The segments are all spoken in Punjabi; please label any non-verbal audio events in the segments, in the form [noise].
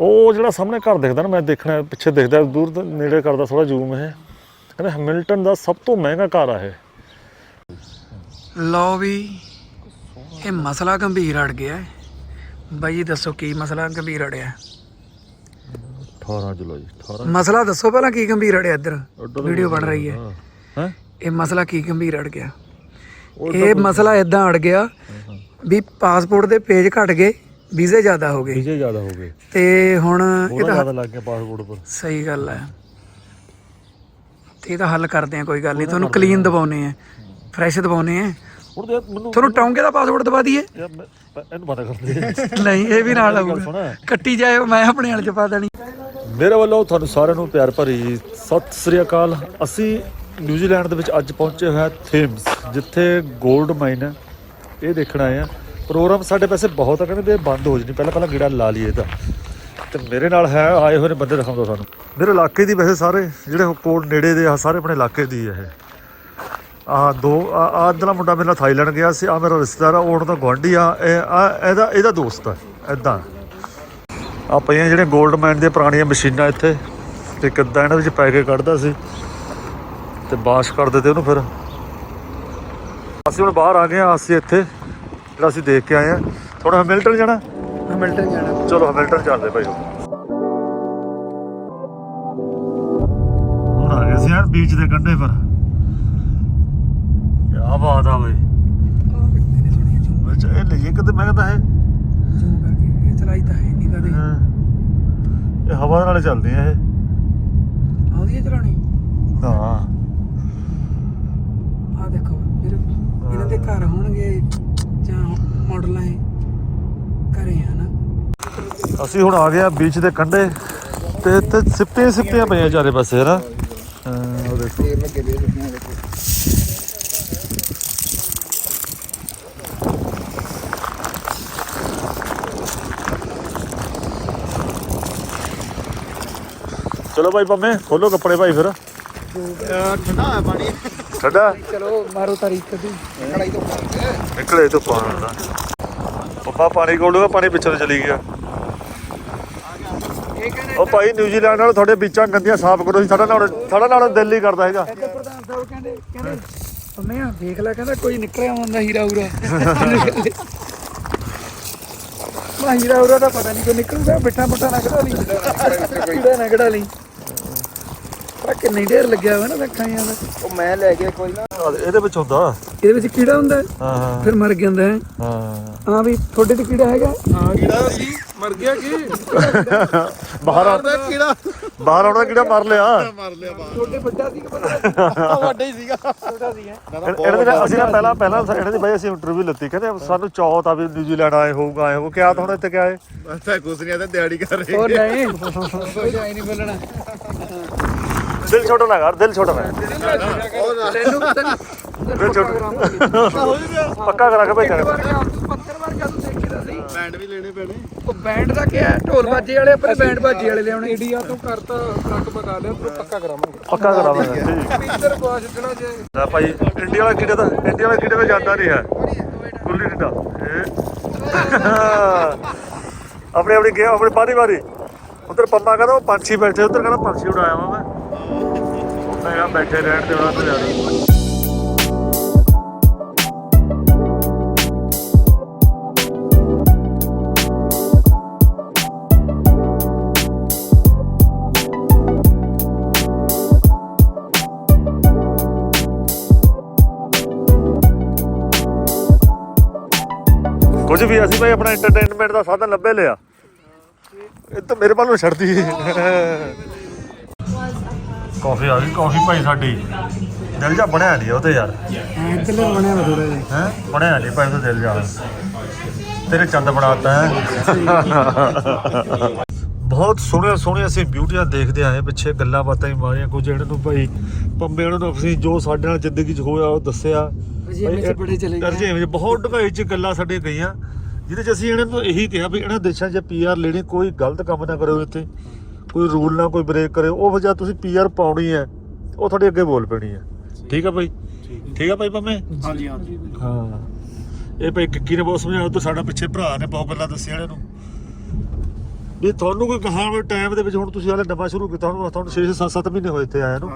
ਉਹ ਜਿਹੜਾ ਸਾਹਮਣੇ ਘਰ ਦਿਖਦਾ ਨਾ ਮੈਂ ਦੇਖਣਾ ਪਿੱਛੇ ਦਿਖਦਾ ਦੂਰ ਤੋਂ ਨੇੜੇ ਕਰਦਾ ਥੋੜਾ ਜ਼ੂਮ ਇਹ। ਕਹਿੰਦੇ ਹੈਮਿਲਟਨ ਦਾ ਸਭ ਤੋਂ ਮਹਿੰਗਾ ਘਰ ਆ ਇਹ। ਲਓ ਵੀ ਇਹ ਮਸਲਾ ਗੰਭੀਰ ਅੜ ਗਿਆ ਹੈ। ਬਾਈ ਦੱਸੋ ਕੀ ਮਸਲਾ ਗੰਭੀਰ ਅੜਿਆ? 18 ਜੁਲਾਈ 18 ਮਸਲਾ ਦੱਸੋ ਪਹਿਲਾਂ ਕੀ ਗੰਭੀਰ ਅੜਿਆ ਇੱਧਰ? ਵੀਡੀਓ ਬਣ ਰਹੀ ਹੈ। ਹੈ? ਇਹ ਮਸਲਾ ਕੀ ਗੰਭੀਰ ਅੜ ਗਿਆ? ਇਹ ਮਸਲਾ ਇਦਾਂ ਅੜ ਗਿਆ ਵੀ ਪਾਸਪੋਰਟ ਦੇ ਪੇਜ ਘਟ ਗਏ। ਵੀਜ਼ੇ ਜ਼ਿਆਦਾ ਹੋ ਗਏ। ਵਿਜੇ ਜ਼ਿਆਦਾ ਹੋ ਗਏ। ਤੇ ਹੁਣ ਇਹਦਾ ਜ਼ਿਆਦਾ ਲੱਗ ਗਿਆ ਪਾਸਪੋਰਟ ਪਰ ਸਹੀ ਗੱਲ ਹੈ। ਤੇ ਇਹਦਾ ਹੱਲ ਕਰਦੇ ਆ ਕੋਈ ਗੱਲ ਨਹੀਂ। ਤੁਹਾਨੂੰ ਕਲੀਨ ਦਵਾਉਨੇ ਆ ਫਰੈਸ਼ ਦਵਾਉਨੇ ਆ ਹੁਣ ਤੇ ਯਾਰ ਮੈਨੂੰ ਤੁਹਾਨੂੰ ਟੌਂਗੇ ਦਾ ਪਾਸਪੋਰਟ ਦਵਾ ਦਈਏ? ਯਾਰ ਮੈਂ- ਪ- ਇਹਨੂੰ ਪਤਾ ਕਰਦੇ ਨਹੀਂ ਇਹ ਵੀ ਨਾਲ ਆਊਗਾ। ਕੱਟੀ ਜਾਏ ਮੈਂ ਆਪਣੇ ਵਾਲੇ ਚ ਪਾ ਦੇਣੀ। ਮੇਰੇ ਵੱਲੋਂ ਤੁਹਾਨੂੰ ਸਾਰਿਆਂ ਨੂੰ ਪਿਆਰ ਭਰੀ ਸਤਿ ਸ੍ਰੀ ਅਕਾਲ। ਅਸੀਂ ਨਿਊਜ਼ੀਲੈਂਡ ਦੇ ਵਿੱਚ ਅੱਜ ਪਹੁੰਚੇ ਹੋਏ ਹਾਂ ਥੇਮਸ ਜਿੱਥੇ 골ਡ ਮਾਈਨ ਹੈ। ਇਹ ਦੇਖਣ ਆਏ ਆ ਪ੍ਰੋਗਰਾਮ ਸਾਡੇ ਪੈਸੇ ਬਹੁਤ ਆ, ਕਹਿੰਦੇ ਵੀ ਇਹ ਬੰਦ ਹੋ ਜਣੀ, ਪਹਿਲਾਂ ਪਹਿਲਾਂ ਗੇੜਾ ਲਾ ਲਈਏ ਇਹਦਾ ਤੇ। ਮੇਰੇ ਨਾਲ ਹੈ, ਆਏ ਹੋਏ ਨੇ ਬੰਦੇ ਦਿਖਾਉਂਦਾ ਸਾਨੂੰ। ਮੇਰੇ ਇਲਾਕੇ ਦੀ ਵੈਸੇ ਸਾਰੇ, ਜਿਹੜੇ ਕੋਲ ਨੇੜੇ ਦੇ ਆ, ਸਾਰੇ ਆਪਣੇ ਇਲਾਕੇ ਦੀ ਹੈ ਇਹ। ਆ ਦੋ, ਆ ਆਹ ਇੱਧਰਲਾ ਮੁੰਡਾ ਮੇਰੇ ਨਾਲ ਥਾਈਲੈਂਡ ਗਿਆ ਸੀ ਆ ਮੇਰਾ ਰਿਸ਼ਤੇਦਾਰ ਆ ਉਹਨਾਂ ਦਾ ਗੁਆਂਢੀ ਆ, ਇਹ ਆਹ ਇਹਦਾ ਇਹਦਾ ਦੋਸਤ ਆ ਐਦਾਂ ਆ ਪਈਆਂ ਜਿਹੜੇ 골ਡ ਮਾਈਨ ਦੀਆਂ ਪੁਰਾਣੀਆਂ ਮਸ਼ੀਨਾਂ ਇੱਥੇ, ਤੇ ਕਿੱਦਾਂ ਇਹਨਾਂ ਵਿੱਚ ਪੈ ਕੇ ਕੱਢਦਾ ਸੀ, ਤੇ ਬਾਸ਼ ਕਰ ਦਿੱਤੇ ਉਹਨੂੰ ਫਿਰ। ਅਸੀਂ ਹੁਣ ਬਾਹਰ ਆ ਗਏ ਆ, ਅਸੀਂ ਇੱਥੇ ਜਿਹੜਾ ਅਸੀਂ ਦੇਖ ਕੇ ਆਏ ਆ ਥੋੜਾ ਹੈਮਿਲਟਨ ਜਾਣਾ? ਮਿਲਟਨ ਜਾਣਾ। ਚਲੋ ਹੈਮਿਲਟਨ ਚੱਲਦੇ ਭਾਈ ਹੁਣ ਆ ਗਏ ਸੀ ਯਾਰ ਬੀਚ ਦੇ ਕੰਢੇ ਪਰ। ਕੀ ਬਾਤ ਆ ਬਈ। ਵਿੱਚ ਇਹ ਲਈਏ ਕਿਤੇ ਮੈਂ ਕਹਿੰਦਾ ਹੈ ਇਹ ਚਲਾਈ ਤਾਂ ਹੈ। ਨਹੀਂ ਕਦੇ ਹਾਂ। ਇਹ ਹਵਾ ਨਾਲ ਚੱਲਦੀ ਆ ਇਹ। ਆਉਂਦੀ ਹੈ ਹਾਂ ਆ ਦੇਖੋ ਇਹਨਾਂ ਦੇ ਘਰ ਹੋਣਗੇ ਮਾਡਲਾਂ ਹੈ ਘਰੇ ਆ ਅਸੀਂ ਹੁਣ ਆ ਗਏ ਆ ਬੀਚ ਦੇ ਕੰਢੇ ਤੇ ਇੱਥੇ ਸਿੱਪੀਆਂ ਸਿੱਪੀਆਂ ਪਈਆਂ ਚਾਰੇ ਪਾਸੇ ਹਨਾ ਉਹ ਦੇਖੋ। ਚਲੋ ਭਾਈ ਪੰਮੇ, ਖੋਲੋ ਕੱਪੜੇ ਭਾਈ ਫਿਰ। ਠੰਡਾ ਪਾਣੀ? ਠੰਡਾ ਚਲੋ ਮਾਰੋ ਤਾਰੀਖ ਕਦੀ ਕੜਾਈ ਤੋਂ ਪਾ ਕੇ ਨਿਕਲੇ ਤੋਂ ਪਾਣੀ ਦਾ ਪੱਪਾ ਪਾਣੀ ਕੋਲੋਂ ਪਾਣੀ ਪਿੱਛੇ ਚਲੀ ਗਿਆ। ਉਹ ਭਾਈ ਨਿਊਜ਼ੀਲੈਂਡ ਨਾਲ ਤੁਹਾਡੇ ਬੀਚਾਂ ਗੰਦੀਆਂ ਸਾਫ਼ ਕਰੋ। ਜੀ ਸਾਡਾ ਨਾਲ ਸਾਡਾ ਨਾਲ ਦਿਲ ਹੀ ਕਰਦਾ ਹੈਗਾ। ਇੱਥੇ ਪ੍ਰਧਾਨ ਸਾਹਿਬ ਕਹਿੰਦੇ ਕਹਿੰਦੇ ਪੰਮੇ ਆ ਦੇਖ ਲੈ ਕਹਿੰਦਾ ਕੋਈ ਨਿਕਲਿਆ ਹੁੰਦਾ ਹੀਰਾ ਉਰਾ ਮਾ ਹੀਰਾ ਉਰਾ ਦਾ ਪਤਾ ਨਹੀਂ ਕੋਈ ਨਿਕਲੂਗਾ। ਬਿੱਠਾ ਬੁੱਠਾ ਨਾ ਕਢਾ ਲਈ। ਕੀੜਾ ਨਾ ਕਢਾ ਲਈ। ਪਰ ਕਿੰਨੀ ਢੇਰ ਲੱਗਿਆ ਹੋਇਆ ਨਾ ਜਿਹਾ ਦਾ ਉਹ ਮੈਂ ਲੈ ਕੇ ਕੋਈ ਨਾ। ਇਹਦੇ ਵਿੱਚ ਹੁੰਦਾ। ਇਹਦੇ ਵਿੱਚ ਕੀੜਾ ਹੁੰਦਾ? ਹੈ, ਹਾਂ। ਹਾਂ ਫਿਰ ਮਰ ਜਾਂਦਾ ਹੈ। ਹਾਂ। ਹਾਂ ਵੀ ਤੁਹਾਡੇ ਤੇ ਕੀੜਾ ਹੈਗਾ? ਕੀੜਾ ਸੀ। ਮਰ ਗਿਆ ਕੀ? ਬਾਹਰ ਆ- ਦਾ ਕੀੜਾ। ਬਾਹਰ ਆਉਣਾ ਕਿਹੜਾ ਮਰ ਲਿਆ। ਮਰ ਲਿਆ ਬਾਹਰ। ਤੁਹਾਡੇ ਵੱਡਾ ਸੀ ਕਿ ਪਤਾ ਵੱਡਾ ਹੀ ਸੀਗਾ। ਛੋਟਾ ਸੀ ਹੈ ਇਹਨਾਂ ਦੇ ਨਾਲ- ਅਸੀਂ ਨਾ ਪਹਿਲਾਂ ਪਹਿਲਾਂ ਇਹਨਾਂ ਦੀ ਬਾਈ ਅਸੀਂ ਇੰਟਰਵਿਊ ਲੱਤੀ। ਕਹਿੰਦੇ ਸਾਨੂੰ ਚੌਥ ਆ ਵੀ ਨਿਊਜ਼ੀਲੈਂਡ ਆਏ ਹੋਊਗਾ ਆਏ ਹੋਊਗਾ ਕਿਆ ਤਾਂ ਹੁਣ ਇੱਥੇ ਕਿਆ ਹੈ ਬਸ ਤਾਂ ਕੁਛ ਨਹੀਂ ਆਦਾ ਦਿਹਾੜੀ ਕਰ ਰਹੇ ਉਹ ਨਹੀਂ ਕੋਈ ਜਾਈ ਨਹੀਂ ਬੋਲਣਾ ਦਿਲ ਛੋਟਾ ਨਾ ਕਰ ਦਿਲ ਛੋਟਾ ਨਾ। ਤੈਨੂੰ ਦਿਲ ਛੋਟਾ। ਹੋ ਹੀ ਪੱਕਾ ਕਰਾ ਕੇ ਤੂੰ ਵਰਗਾ ਤੂੰ ਦੇਖਦਾ ਸੀ ਬੈਂਡ ਵੀ ਲੈਣੇ ਪੈਣੇ। ਉਹ ਬੈਂਡ ਦਾ ਕਿਹਾ ਢੋਲ ਬਾਜੇ ਵਾਲੇ ਆਪਣੇ ਬੈਂਡ ਬਾਜੇ ਵਾਲੇ ਲਿਆਉਣੇ। ਇੰਡੀਆ ਤੋਂ ਕਰਤਾ ਟਰੱਕ ਬਗਾ ਲਿਆ ਤੂੰ ਪੱਕਾ ਕਰਾਵਾਂਗੇ। ਪੱਕਾ ਕਰਾਵਾਂਗੇ ਇੱਧਰ ਗਵਾ ਛੱਡਣਾ ਜੇ। ਨਾ ਭਾਈ ਇੰਡੀਆ ਵਾਲਾ ਕੀੜੇ ਦਾ? ਇੰਡੀਆ ਵਾਲਾ ਕੀੜੇ ਦਾ ਜਾਂਦਾ ਨਹੀਂ ਹੈ ਗੁੱਲੀ ਡੰਡਾ। ਆਪਣੇ ਆਪਣੀ ਗਿਆ ਆਪਣੇ ਬਾਰੀ ਬਾਰੀ ਉਧਰ ਪੰਮਾ ਕਹਿੰਦਾ ਪੰਛੀ ਬੈਠੇ ਉਧਰ ਕਹਿੰਦਾ ਪੰਛੀ ਉਡਾਇਆ ਵਾ ਮੈਂ ਕਿਹਾ ਬੈਠੇ ਰਹਿਣ ਤੇ ਉਹਨਾਂ ਤੋਂ ਕੁਝ ਵੀ, ਅਸੀਂ ਭਾਈ ਆਪਣਾ ਐਂਟਰਟੇਨਮੈਂਟ ਦਾ ਸਾਧਨ ਲੱਭੇ ਲਿਆ। ਇਹ ਤਾਂ ਮੇਰੇ ਵੱਲ ਨੂੰ ਛੱਡਦੀ। ਕਾਫੀ ਆ ਗਈ ਕਾਫੀ ਭਾਈ ਸਾਡੀ। ਦਿਲ ਜਾ ਬਣਿਆ ਨਹੀਂ ਉਹ ਤੇ ਯਾਰ ਬਣਿਆ ਵਾ ਥੋੜਾ ਜਿਹਾ। ਹੈ? ਬਣਿਆ ਨਹੀਂ ਭਾਈ ਉਹ ਦਿਲ ਜਾ ਤੇਰੇ ਚੰਦ ਬਣਾਤਾ ਹੈ। ਬਹੁਤ ਸੋਹਣੀਆਂ ਸੋਹਣੀਆਂ ਅਸੀਂ ਬਿਊਟੀਆਂ ਦੇਖਦੇ ਆਏ ਪਿੱਛੇ ਗੱਲਾਂ ਬਾਤਾਂ ਹੀ ਮਾਰੀਆਂ। ਕੁਝ ਇਹਨਾਂ ਨੂੰ ਭਾਈ ਪੰਬੇ ਉਹਨਾਂ ਨੂੰ ਅਸੀਂ ਜੋ ਸਾਡੇ ਨਾਲ ਜ਼ਿੰਦਗੀ 'ਚ ਹੋਇਆ ਉਹ ਦੱਸਿਆ। ਰਜੇਵੇਂ 'ਚ ਬਹੁਤ ਡੂੰਘਾਈ 'ਚ ਗੱਲਾਂ ਸਾਡੇ ਗਈਆਂ। ਜਿਹਦੇ 'ਚ ਅਸੀਂ ਇਹਨਾਂ ਨੂੰ ਇਹੀ ਕਿਹਾ ਵੀ ਇਹਨਾਂ ਦੇਸ਼ਾਂ 'ਚ ਪੀਆਰ ਲੈਣੀ ਕੋਈ ਗਲਤ ਕੰਮ ਨਾ ਕਰਿਓ ਇੱਥੇ ਕੋਈ ਰੂਲ ਨਾ ਕੋਈ ਬ੍ਰੇਕ ਕਰਿਓ ਉਹ ਵਜ੍ਹਾ ਤੁਸੀਂ ਪੀਆਰ ਪਾਉਣੀ ਹੈ ਉਹ ਤੁਹਾਡੇ ਅੱਗੇ ਬੋਲ ਪੈਣੀ ਹੈ। ਠੀਕ ਆ ਭਾਈ? ਠੀਕ ਆ ਭਾਈ ਪੰਮੇ ਹਾਂਜੀ ਹਾਂਜੀ। ਹਾਂ। ਇਹ ਭਾਈ ਕਿੱਕੀ ਨੇ ਬਹੁਤ ਸਮਝਾਇਆ ਤੇ ਸਾਡਾ ਪਿੱਛੇ ਭਰਾ ਨੇ ਬਹੁਤ ਗੱਲਾਂ ਦੱਸੀਆਂ ਇਹਨਾਂ ਨੂੰ। ਵੀ ਤੁਹਾਨੂੰ ਕੋਈ ਗਾਹਾਂ ਦੇ ਟਾਈਮ ਦੇ ਵਿੱਚ ਹੁਣ ਤੁਸੀਂ ਹਾਲੇ ਨਵਾਂ ਸ਼ੁਰੂ ਕੀਤਾ ਹੁਣ ਤੁਹਾਨੂੰ 6 7 7 ਮਹੀਨੇ ਹੋਏ ਇੱਥੇ ਆਇਆ ਨੂੰ।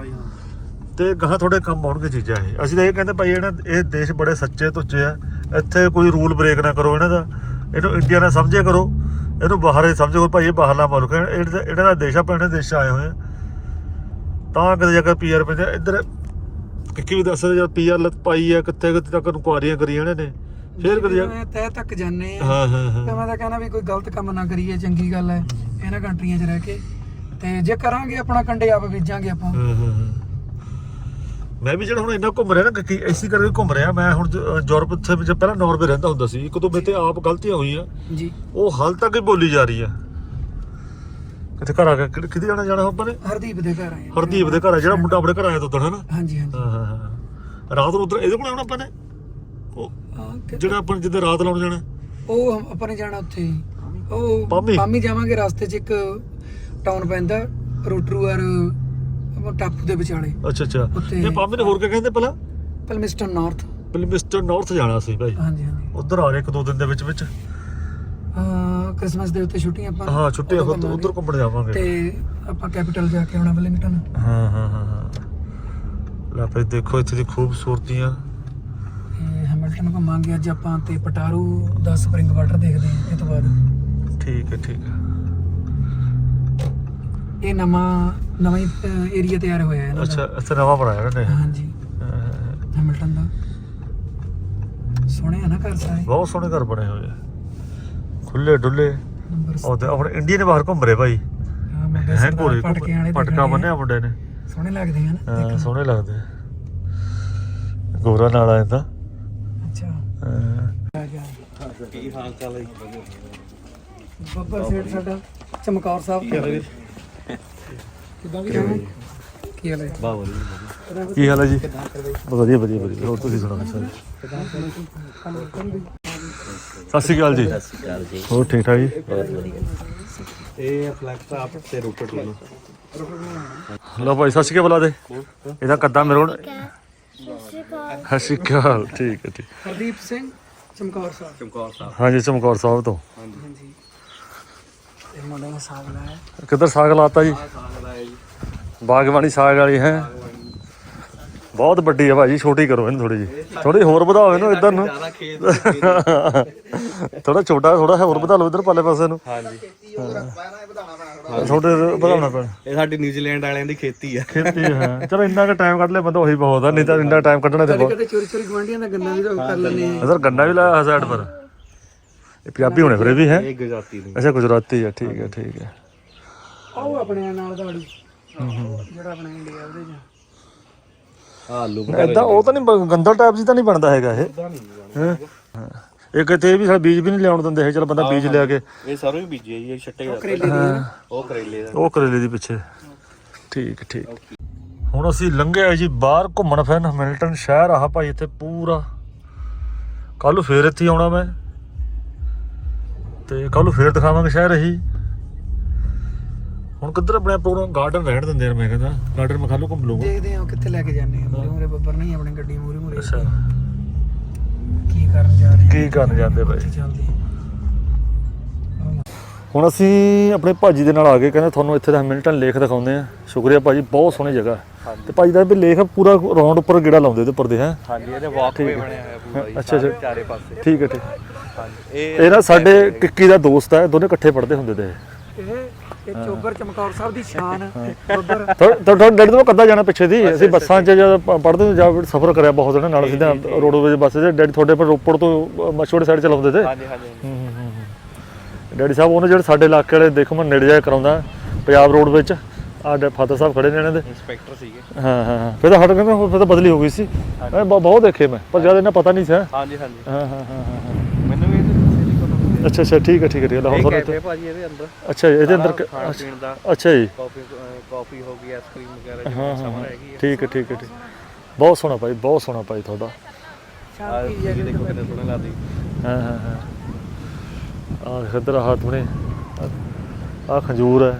ਤੇ ਗਾਹਾਂ ਤੁਹਾਡੇ ਕੰਮ ਆਉਣਗੇ ਚੀਜ਼ਾਂ ਇਹ। ਅਸੀਂ ਤਾਂ ਇਹ ਕਹਿੰਦੇ ਭਾਈ ਇਹਨਾਂ ਇਹ ਦੇਸ਼ ਬੜੇ ਸੱਚੇ ਤੁੱਚੇ ਆ। ਇੱਥੇ ਕੋਈ ਰੂਲ ਬ੍ਰੇਕ ਨਾ ਕਰੋ ਇਹਨਾਂ ਦਾ। ਇਹਨੂੰ ਇੰਡੀਆ ਨਾਲ ਸਮਝਿਆ ਕਰੋ। ਇਹਨੂੰ ਬਾਹਰ ਹੀ ਸਮਝੋ ਭਾਈ ਇਹ ਬਾਹਰਲਾ ਮੁਲਕ ਹੈ ਇਹ- ਇਹਨਾਂ ਦਾ ਦੇਸ਼ ਆਪਣੇ ਦੇਸ਼ ਆਏ ਹੋਏ ਤਾਂ ਕਿਤੇ ਜਾ ਕੇ ਪੀਆਰ ਪੈਂਦੇ ਇੱਧਰ ਕਿੱਕੀ ਵੀ ਦੱਸ ਜਦ ਪੀਆਰ ਲੱਤ ਪਾਈ ਆ ਕਿੱਥੇ ਕਿੱਥੇ ਤੱਕ ਇਨਕੁਆਰੀਆਂ ਕਰੀਆਂ ਇਹਨਾਂ ਨੇ। ਫੇਰ ਕਰੀ ਜਾ ਤਹਿ ਤੱਕ ਜਾਣੇ ਆ। ਹਾਂ ਹਾਂ ਤੇ ਹਾਂ ਮੈਂ ਤਾਂ ਕਹਿੰਦਾ ਵੀ ਕੋਈ ਗਲਤ ਕੰਮ ਨਾ ਕਰੀਏ ਚੰਗੀ ਗੱਲ ਹੈ। ਇਹਨਾਂ ਕੰਟਰੀਆਂ 'ਚ ਰਹਿ ਕੇ। ਤੇ ਜੇ ਕਰਾਂਗੇ ਆਪਣਾ ਕੰਡੇ ਆਪ ਬੀਜਾਂਗੇ ਆਪਾਂ। ਹਾਂ, ਹਾਂ, ਹਾਂ। ਮੈਂ ਵੀ ਜਿਹੜਾ ਹੁਣ ਇੰਨਾ ਘੁੰਮ ਰਿਹਾ ਨਾ ਕਿ ਐਸੀ ਕਰਕੇ ਘੁੰਮ ਰਿਹਾ ਮੈਂ ਹੁਣ ਯੂਰਪ ਇੱਥੇ ਵਿੱਚ ਪਹਿਲਾਂ ਨਾਰਵੇ ਰਹਿੰਦਾ ਹੁੰਦਾ ਸੀ ਇੱਕ ਤੋਂ ਮੇਰੇ ਤੇ ਆਪ ਗਲਤੀਆਂ ਹੋਈਆਂ। ਜੀ। ਉਹ ਹਾਲ ਤੱਕ ਹੀ ਬੋਲੀ ਜਾ ਰਹੀ ਆ। ਕਿੱਥੇ ਘਰ ਆ ਕਿ- ਕਿਹਦੇ ਜਾਣਾ ਜਾਣਾ ਆਪਾਂ ਨੇ? ਹਰਦੀਪ ਦੇ ਘਰ ਆਏ। ਹਰਦੀਪ ਦੇ ਘਰ ਆ ਜਿਹੜਾ ਮੁੰਡਾ ਆਪਣੇ ਘਰ ਆਇਆ ਤੋਂ ਹਨਾ? ਹਾਂਜੀ ਹਾਂਜੀ। ਹਾਂ ਹਾਂ ਰਾਤ ਨੂੰ ਉਧਰ ਇਹਦੇ ਕੋਲ ਆਉਣਾ ਆਪਾਂ ਨੇ? ਉਹ ਜਿਹੜਾ ਆਪਾਂ ਜਿੱਦੇ ਰਾਤ ਲਾਉਣ ਜਾਣਾ। ਉਹ ਆਪਾਂ ਨੇ ਜਾਣਾ ਉੱਥੇ ਉਹ ਪਾਮੀ? ਜਾਵਾਂਗੇ ਰਸਤੇ 'ਚ ਇੱਕ ਟਾਊਨ ਪੈਂਦਾ ਰੋਟਰੂਅਰ ਟਾਪੂ ਦੇ ਵਿਚਾਲੇ। ਅੱਛਾ ਅੱਛਾ। ਉੱਥੇ- ਇਹ ਪਾਮੇ ਨੇ ਹੋਰ ਕੀ ਕਹਿੰਦੇ ਪਹਿਲਾਂ ਪਲਮਿਸਟਨ ਨਾਰਥ ਫਿਲਮਿਸਟਰ ਨਾਰਥ ਜਾਣਾ ਸੀ ਭਾਈ। ਹਾਂਜੀ ਹਾਂਜੀ। ਉਧਰ ਆ ਰਹੇ ਇੱਕ ਦੋ ਦਿਨ ਦੇ ਵਿੱਚ ਵਿੱਚ। ਹਾਂ ਕ੍ਰਿਸਮਸ ਦੇ ਉੱਤੇ ਛੁੱਟੀਆਂ ਆਪਾਂ ਹਾਂ ਛੁੱਟੀ ਉਦੋਂ ਉਧਰ ਘੁੰਮਾਂਗੇ। ਘੁੰਮਣ ਜਾਵਾਂਗੇ। ਤੇ ਆਪਾਂ ਕੈਪੀਟਲ ਜਾ ਕੇ ਆਉਣਾ ਵੈਲਿੰਗਟਨ ਹਾਂ ਹਾਂ ਹਾਂ ਹਾਂ। ਲੈ ਭਾਈ ਦੇਖੋ ਇੱਥੇ ਦੀ ਖੂਬਸੂਰਤੀਆਂ। ਤੇ ਹੈਮਿਲਟਨ ਘੁੰਮਾਂਗੇ ਅੱਜ ਆਪਾਂ ਤੇ ਪਟਾਰੂ ਦਾ ਸਪਰਿੰਗ ਵਾਟਰ ਦੇਖਦੇ ਹਾਂ ਇਹ ਤੋਂ ਬਾਅਦ। ਠੀਕ ਹੈ ਠੀਕ ਹੈ। ਇਹ ਨਵਾਂ ਨਵਾਂ ਹੀ ਏਰੀਆ ਤਿਆਰ ਹੋਇਆ ਹੈ ਇਹਨਾਂ ਦਾ। ਅੱਛਾ ਇੱਥੇ ਨਵਾਂ ਬਣਾਇਆ ਇਹਨਾਂ ਨੇ। ਹਾਂਜੀ। ਅਹ ਹੈਮਿਲਟਨ ਦਾ। ਸੋਹਣੇ ਆ ਨਾ ਘਰ ਸਾਰੇ। ਬਹੁਤ ਸੋਹਣੇ ਘਰ ਬਣੇ ਹੋਏ ਆ। ਖੁੱਲੇ ਡੁੱਲੇ ਨੰਬਰ ਉਹ ਤੇ ਆਪਣੇ ਇੰਡੀਅਨ ਬਾਹਰ ਘੁੰਮ ਰਹੇ ਭਾਈ। ਹਾਂ ਮੁੰਡੇ ਹੈ ਸਰਦਾਰ ਪਟਕਿਆਂ ਵਾਲੇ ਪਟਕਾ ਬੰਨਿਆ ਮੁੰਡੇ ਨੇ। ਸੋਹਣੇ ਲੱਗਦੇ ਆ ਨਾ ਹਾਂ, ਦੇਖਣ। ਸੋਹਣੇ ਲੱਗਦੇ ਗੋਰਾ ਨਾਲ ਆਇਆ ਤਾਂ ਅੱਛਾ। ਆ ਗਿਆ। ਕੀ ਹਾਲ ਚਾਲ ਹੈ ਬੱਬਰ ਸੇਠ ਸਾਡਾ ਚਮਕੌਰ ਸਾਹਿਬ। ਕਿਦਾਂ ਵੀ ਕੀ ਹਾਲ ਹੈ? ਬਾਬਾ ਕੀ ਹਾਲ ਹੈ ਜੀ? ਵਧੀਆ ਵਧੀਆ ਵਧੀਆ। ਹੋਰ ਤੁਸੀਂ ਸੁਣਾਓ ਸਾਰੇ? ਸਤਿ ਸ਼੍ਰੀ ਅਕਾਲ ਜੀ। ਸਤਿ ਸ਼੍ਰੀ ਅਕਾਲ ਜੀ। ਹੋਰ ਠੀਕ ਠਾਕ ਜੀ? ਬਹੁਤ ਵਧੀਆ। ਇਹ ਫਲੈਕਸ ਆਪ ਤੇ ਰੋਕਟ ਨੂੰ। ਲਓ ਭਾਈ ਸਤਿ ਸ਼੍ਰੀ ਅਕਾਲ ਬੁਲਾ ਦੇ। ਇਹਦਾ ਕੱਦਾ ਮੇਰੇ ਸਤਿ ਸ਼੍ਰੀ ਅਕਾਲ। ਠੀਕ ਹੈ ਠੀਕ। ਹਰਦੀਪ ਸਿੰਘ ਚਮਕੌਰ ਸਾਹਿਬ। ਚਮਕੌਰ ਸਾਹਿਬ। ਹਾਂਜੀ ਚਮਕੌਰ ਸਾਹਿਬ ਤੋਂ। ਹਾਂਜੀ। ਇਹ ਮੁੰਡੇ ਨੇ ਸਾਗ ਲਾਇਆ ਕਿੱਧਰ ਸਾਗ ਲਾਤਾ ਜੀ? ਸਾਗ ਲਾਇਆ ਜੀ ਬਾਗਬਾਨੀ ਸਾਗ ਵਾਲੀ ਹੈ? ਬਹੁਤ ਵੱਡੀ ਹੈ ਭਾਜੀ ਛੋਟੀ ਕਰੋ ਇਹਨੂੰ ਥੋੜੀ ਜੀ ਥੋੜੀ ਹੋਰ ਵਧਾਓ ਇਹਨੂੰ ਇੱਧਰ ਨੂੰ। ਥੋੜਾ ਛੋਟਾ ਥੋੜਾ ਹੋਰ ਵਧਾ ਲਓ ਇੱਧਰ ਪੱਲੇ ਪਾਸੇ ਨੂੰ। ਹਾਂਜੀ। ਥੋੜੇ ਵਧਾਉਣਾ ਪੈਣਾ। ਇਹ ਸਾਡੀ ਨਿਊਜ਼ੀਲੈਂਡ ਵਾਲਿਆਂ ਦੀ ਖੇਤੀ ਆ। ਖੇਤੀ ਹੈ? ਚਲੋ ਇੰਨਾ ਕੁ ਟਾਈਮ ਕੱਢ ਲਿਆ ਬੰਦਾ ਉਹੀ ਬਹੁਤ ਆ ਨਹੀਂ ਤਾਂ ਇੰਨਾ ਟਾਈਮ ਕੱਢਣਾ ਤੇ ਕਦੇ ਬਹੁਤ ਕਦੇ ਚੋਰੀ ਚੋਰੀ ਗਵਾਂਢੀਆਂ ਦਾ ਗੰਨਾ ਵੀ ਕਰ ਲੈਂਦੇ ਆ। ਇਧਰ ਗੰਨਾ ਵੀ ਲਾਇਆ ਸਾਈਡ ਪਰ। ਇਹ ਪੰਜਾਬੀ ਹੋਣੇ ਫਿਰ ਇਹ ਵੀ ਹੈ। ਇਹ ਗੁਜਰਾਤੀ ਦੀ ਅੱਛਾ ਗੁਜਰਾਤੀ ਹੈ ਠੀਕ ਹੈ ਠੀਕ ਹੈ। ਉਹ ਆਪਣੇ ਨਾਲ ਦਾੜੀ। ਜਿਹੜਾ ਆਪਣਾ ਇੰਡੀਆ ਉਹਦੇ ਚ। ਆਲੂ ਐਦਾਂ ਉਹ ਤਾਂ ਨਹੀਂ ਗੰਦਾ ਟਾਈਪ ਜੀ ਤਾਂ ਨਹੀਂ ਬਣਦਾ ਹੈਗਾ ਇਹ। ਹੈਂ? ਹਾਂ। ਇਹ ਕਿਤੇ ਇਹ ਵੀ ਸਾਡਾ ਬੀਜ ਵੀ ਨਹੀਂ ਲਿਆਉਣ ਦਿੰਦੇ ਹੈ ਚਲ ਬੰਦਾ ਬੀਜ ਲਿਆ ਕੇ। ਇਹ ਸਰੋਂ ਹੀ ਬੀਜੇ ਜੀ ਇਹ ਛੱਟੇ ਦਾ ਕਰੇਲੇ ਦੀ। ਨਾ। ਉਹ ਕਰੇਲੇ ਦਾ। ਉਹ ਕਰੇਲੇ ਦੀ ਪਿੱਛੇ। ਠੀਕ ਠੀਕ। ਹੁਣ ਅਸੀਂ ਲੰਘੇ ਆਏ ਜੀ ਬਾਹਰ ਘੁੰਮਣ ਫਿਰਨ ਮਿਲਟਨ ਸ਼ਹਿਰ ਆਹ ਭਾਈ ਇੱਥੇ ਪੂਰਾ। ਕੱਲ ਨੂੰ ਫੇਰ ਇੱਥੇ ਹੀ ਆਉਣਾ ਮੈਂ। ਤੇ ਕੱਲ ਨੂੰ ਫੇਰ ਦਿਖਾਵਾਂਗੇ ਸ਼ਹਿਰ ਇਹੀ। ਹੁਣ ਕਿੱਧਰ ਆਪਣੇ ਪ੍ਰੋਗਰਾਮ ਗਾਰਡਨ ਰਹਿਣ ਦਿੰਦੇ ਨੇ ਮੈਂ ਕਹਿੰਦਾ। ਗਾਰਡਨ ਮੈਂ ਖਾਲੂ ਘੁੰਮ ਲੂੰਗਾ ਦੇਖਦੇ ਆ ਉਹ ਕਿੱਥੇ ਲੈ ਕੇ ਜਾਂਦੇ ਆ। ਮੂਰੇ ਮੂਰੇ ਬੱਬਰ ਨਹੀਂ ਆਪਣੀ ਗੱਡੀ ਮੂਰੇ ਮੂਰੇ ਅੱਛਾ। ਕੀ ਕਰਨ ਜਾ ਰਹੇ ਆ? ਕੀ ਕਰਨ ਜਾਂਦੇ ਬਾਈ ਚੱਲਦੀ ਹੁਣ ਅਸੀਂ ਆਪਣੇ ਭਾਜੀ ਦੇ ਨਾਲ ਆ ਗਏ ਕਹਿੰਦੇ ਤੁਹਾਨੂੰ ਇੱਥੇ ਦਾ ਮਿਲਟਨ ਲੇਖ ਦਿਖਾਉਂਦੇ ਆ। ਸ਼ੁਕਰੀਆ ਭਾਜੀ ਬਹੁਤ ਸੋਹਣੀ ਜਗ੍ਹਾ। ਹੈ। ਤੇ ਭਾਜੀ ਦਾ ਵੀ ਲੇਖ ਪੂਰਾ ਰਾਉਂਡ ਉੱਪਰ ਗੇੜਾ ਲਾਉਂਦੇ ਉਹਦੇ ਉੱਪਰ ਦੇ ਹੈ? ਹਾਂਜੀ ਇਹਦੇ ਵਾਕਵੇ ਬਣਿਆ ਹੋਇਆ ਪੂਰਾ ਅੱਛਾ, ਅੱਛਾ। ਚਾਰੇ ਪਾਸੇ। ਠੀਕ ਹੈ ਠੀਕ ਇਹ ਇਹ ਨਾ ਸਾਡੇ ਕਿੱਕੀ ਦਾ ਦੋਸਤ ਹੈ ਦੋਨੇ ਇਕੱਠੇ ਪੜ੍ਹਦੇ ਹੁੰਦੇ ਤੇ। ਇਹ ਇਹ ਚੋਬਰ ਚਮਕੌਰ ਸਾਹਿਬ ਦੀ ਸ਼ਾਨ ਬੱਬਰ ਤੁਹਾਡਾ ਡੈਡੀ ਤੋਂ ਕੱਦਾ ਜਾਣਾ ਪਿੱਛੇ ਦੀ ਅਸੀਂ ਬੱਸਾਂ 'ਚ ਜਦ ਪੜ੍ਹਦੇ ਹੁੰਦੇ ਜਾਂ ਸਫ਼ਰ ਕਰਿਆ ਬਹੁਤ ਉਹਨਾਂ ਨਾਲ ਸਿੱਧਾ ਰੋਡਵੇਜ ਬੱਸ 'ਚ ਡੈਡੀ ਤੁਹਾਡੇ ਪਰ ਰੋਪੜ ਤੋਂ ਮਛੋੜੇ ਸਾਈਡ ਚਲਾਉਂਦੇ ਤੇ। ਹਾਂਜੀ ਹਾਂਜੀ ਡੈਡੀ ਸਾਹਿਬ ਉਹਨੇ ਜਿਹੜੇ ਸਾਡੇ ਇਲਾਕੇ ਵਾਲੇ ਦੇਖੋ ਮੈਂ ਨੇੜੇ ਜਾ ਕਰਾਉਂਦਾ ਪੰਜਾਬ ਰੋਡ ਵਿੱਚ। ਆਹ ਫਾਦਰ ਸਾਹਿਬ ਖੜੇ ਨੇ ਇਹਨਾਂ ਦੇ। ਇੰਸਪੈਕਟਰ ਸੀਗੇ। ਹਾਂ ਹਾਂ ਹਾਂ। ਫਿਰ ਤਾਂ ਹਟ ਕਹਿੰਦੇ ਫਿਰ ਤਾਂ ਬਦਲੀ ਹੋ ਗਈ ਸੀ। ਮੈਂ ਬਹੁਤ ਦੇਖੇ ਮੈਂ ਪਰ ਜਦ ਇਹਨਾਂ ਪਤਾ ਨਹੀਂ ਸੀ ਹਾਂ। ਹਾਂਜੀ ਹਾਂਜੀ। ਹਾਂ ਹਾਂ ਹਾਂ ਹਾਂ ਮੈਨੂੰ ਵੀ ਇਹਦੇ ਦੱਸੇ ਨਹੀਂ ਪਤਾ ਅੱਛਾ ਅੱਛਾ ਠੀਕ ਹੈ ਠੀਕ ਹੈ ਠੀਕ ਹੈ ਲਾਹੌਰ ਇਹ ਕੈਫੇ ਭਾਜੀ ਇਹਦੇ ਅੰਦਰ। ਅੱਛਾ ਜੀ, ਇਹਦੇ ਅੰਦਰ ਕ- ਖਾਣ ਪੀਣ ਦਾ ਅੱਛਾ ਜੀ। ਕਾਫੀ ਕਾਫੀ ਹੋ ਗਈ ਆਈਸਕ੍ਰੀਮ ਵਗੈਰਾ ਹਾਂ ਜੋ ਹਾਂ ਸਭ ਹਾਂ। ਹੈਗੀ ਹੈ। ਠੀਕ ਹੈ ਠੀਕ ਹੈ ਠੀਕ ਬਹੁਤ ਸੋਹਣਾ ਭਾਈ ਬਹੁਤ ਸੋਹਣਾ ਭਾਈ ਤੁਹਾਡਾ। ਆਹ ਤੁਸੀਂ ਦੇਖੋ ਕਿੰਨੇ ਸੋਹਣੇ ਲੱਗਦੇ। ਹਾਂ ਹਾਂ ਹਾਂ। ਆ ਖੱਦਰ ਹੱਥ ਬਣੇ ਆ ਖੰਜੂਰ ਹੈ।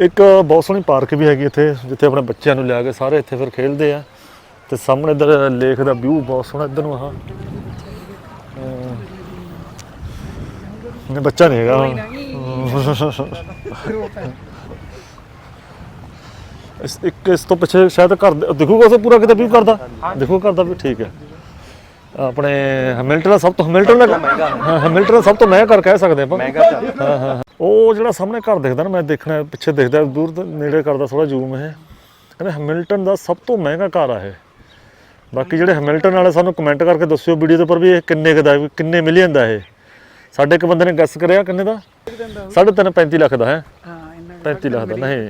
ਇੱਕ ਬਹੁਤ ਸੋਹਣੀ ਪਾਰਕ ਵੀ ਹੈਗੀ ਇੱਥੇ ਜਿੱਥੇ ਆਪਣੇ ਬੱਚਿਆਂ ਨੂੰ ਲਿਆ ਕੇ ਸਾਰੇ ਇੱਥੇ ਫਿਰ ਖੇਡਦੇ ਆ। ਤੇ ਸਾਹਮਣੇ ਇੱਧਰ ਲੇਕ ਦਾ ਵਿਊ ਬਹੁਤ ਸੋਹਣਾ ਇੱਧਰ ਨੂੰ ਆਹ ਅਹ, ਨਹੀਂ ਬੱਚਾ ਨਹੀਂ ਹੈਗਾ ਹਾਂ, ਇਸ ਇੱਕ ਇਸ ਤੋਂ ਪਿੱਛੇ ਸ਼ਾਇਦ ਘਰ ਦੇ- ਦਿਖੂਗਾ ਉਸੇ ਪੂਰਾ ਕਿਤੇ ਵੀ ਕਰਦਾ ਦੇਖੋ ਕਰਦਾ ਵੀ ਠੀਕ ਹੈ ਆਪਣੇ ਹੈਮਿਲਟਨ ਦਾ ਸਭ ਤੋਂ ਹੈਮਿਲਟਨ ਦਾ ਹਾਂ ਹੈਮਿਲਟਨ ਦਾ ਸਭ ਤੋਂ ਮਹਿੰਗਾ ਕਰ ਕਹਿ ਸਕਦੇ ਆਪਾਂ ਮਹਿੰਗਾ ਹਾਂ ਹਾਂ ਉਹ ਜਿਹੜਾ ਸਾਹਮਣੇ ਘਰ ਦਿਖਦਾ ਨਾ ਮੈਂ ਦੇਖਣਾ ਪਿੱਛੇ ਦਿਖਦਾ ਦੂਰ ਨੇੜੇ ਕਰਦਾ ਥੋੜਾ ਜ਼ੂਮ ਇਹ ਕਹਿੰਦੇ ਹੈਮਿਲਟਨ ਦਾ ਸਭ ਤੋਂ ਮਹਿੰਗਾ ਘਰ ਆ ਇਹ ਬਾਕੀ ਜਿਹੜੇ ਹੈਮਿਲਟਨ ਵਾਲੇ ਸਾਨੂੰ ਕਮੈਂਟ ਕਰਕੇ ਦੱਸਿਓ ਵੀਡੀਓ ਦੇ ਉੱਪਰ ਵੀ ਇਹ ਕਿੰਨੇ ਕੁ ਦਾ ਕਿੰਨੇ ਮਿਲੀਅਨ ਦਾ ਇਹ ਸਾਡੇ ਇੱਕ ਬੰਦੇ ਨੇ ਗੈਸ ਕਰਿਆ ਕਿੰਨੇ ਦਾ? ਸਾਢੇ ਤਿੰਨ 35 ਲੱਖ ਦਾ ਹੈ। ਹਾਂ ਇੰਨਾ 35 ਲੱਖ ਦਾ ਨਹੀਂ।